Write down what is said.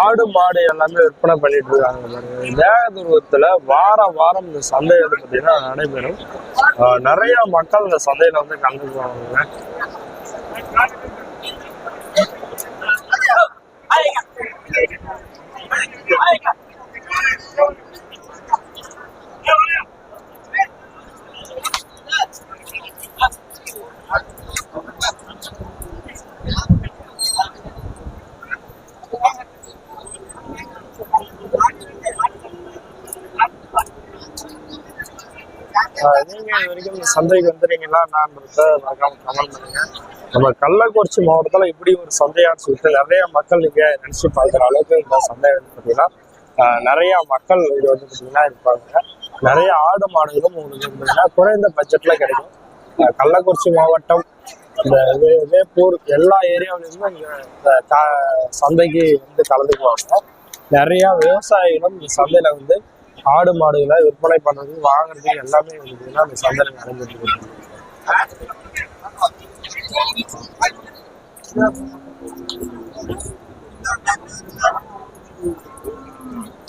ஆடு மாடு எல்லாமே விற்பனை பண்ணிட்டு இருக்காங்க பாருங்க. தேகதுருவத்துல வாரம் வாரம் இந்த சந்தை வந்து பார்த்தீங்கன்னா நடைபெறும். நிறைய மக்கள் இந்த சந்தையில வந்து கலந்துக்குவாங்க Yeah. நீங்க இது வரைக்கும் சந்தைக்கு வந்துறீங்களா நான்றத மறக்காம கமெண்ட் பண்ணுங்க. நம்ம கள்ளக்குறிச்சி மாவட்டத்துல இப்படி ஒரு சந்தையான்னு சொல்லிட்டு நிறைய மக்கள் நீங்க நினைச்சு பார்க்குற அளவுக்கு இந்த சந்தை வந்து பார்த்தீங்கன்னா நிறைய மக்கள் இது வந்து பாத்தீங்கன்னா இருப்பாங்க. நிறைய ஆடு மாடுகளும் உங்களுக்கு வந்து குறைந்த பட்ஜெட்ல கிடைக்கும். கள்ளக்குறிச்சி மாவட்டம் இந்த வேப்பூர் எல்லா ஏரியாவிலிருந்தும் இந்த சந்தைக்கு வந்து கலந்துக்குவாங்க. நிறைய விவசாயிகளும் இந்த சந்தையில வந்து ஆடு மாடுகளை விற்பனை பண்றது வாங்குறது எல்லாமே வந்து பார்த்தீங்கன்னா அந்த சந்தை நடந்துட்டு இருக்கு